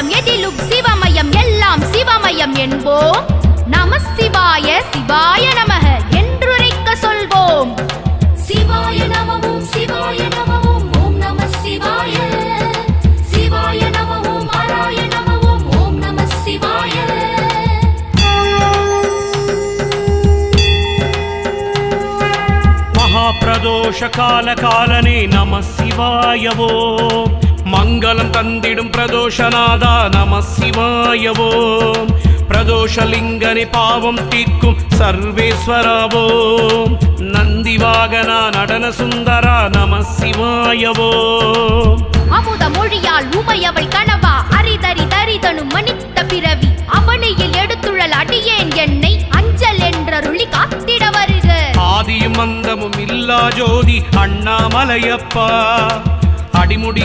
சிவமயம் எதிலும் சிவமயம் எல்லாம் சிவமயம் என்போம். நம சிவாய சிவாய நமக என்றுரைக்க சொல்வோம். சிவாய நமவும் சிவாய நமவும் ஓம் நம சிவாய. சிவாய நமவும் ஆராய நமவும் ஓம் நம சிவாய. மகாபிரதோஷ கால காலனே நம சிவாயவோ. மங்களம் தந்திடும் பிரதோஷநாதா நம சிவாயவோ பிரதோஷலிங்கனே பாவம் தீர்க்கும் சர்வேஸ்வராவோ. நந்திவாகனா நடன சுந்தரா நம சிவாயவோ அமுத மொழியால் உமையவள் கனவா அரிதரி தரிதனும் மனித்த பிறவி அவனியில் எடுத்துழல் அடியேன் என்னை அஞ்சல் என்றருளி காத்திட வருக. ஆதியும் அந்தமும் இல்லா ஜோதி அண்ணாமலையப்பா. அடிமுடி